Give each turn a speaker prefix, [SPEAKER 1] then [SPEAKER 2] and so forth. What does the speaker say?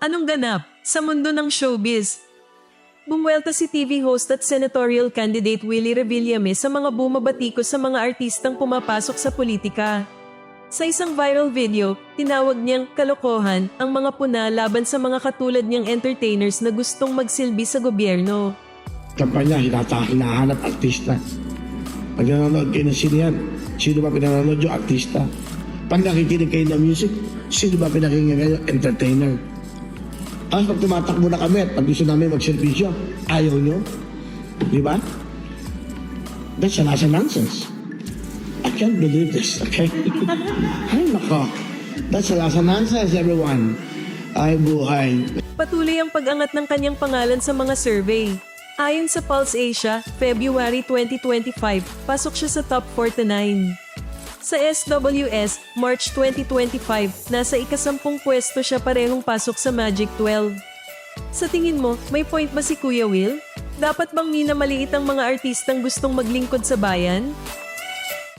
[SPEAKER 1] Anong ganap sa mundo ng showbiz? Bumwelta si TV host at senatorial candidate Willie Revillame sa mga bumabatiko sa mga artistang pumapasok sa politika. Sa isang viral video, tinawag niyang kalokohan ang mga puna laban sa mga katulad niyang entertainers na gustong magsilbi sa gobyerno.
[SPEAKER 2] kampanya, hinata, hinahanap artista. Pag nanonood kayo ng sino yan, sino ba pinanonood yung artista? Pag nakikinig kayo ng music, sino ba pinakinggan kayo? Entertainer. Tapos pag tumatakbo na kami at pag gusto namin magservisyo, ayaw nyo. Di ba? That's a nasa nonsense. I can't believe this, okay? Ay, nako. That's a nasa nonsense, everyone. Ay, buhay.
[SPEAKER 1] Patuloy ang pag-angat ng kanyang pangalan sa mga survey. Ayon sa Pulse Asia, February 2025, pasok siya sa top 49. Sa SWS, March 2025, nasa ikasampung pwesto siya parehong pasok sa Magic 12. Sa tingin mo, may point ba si Kuya Will? Dapat bang minamaliit ang mga artistang gustong maglingkod sa bayan?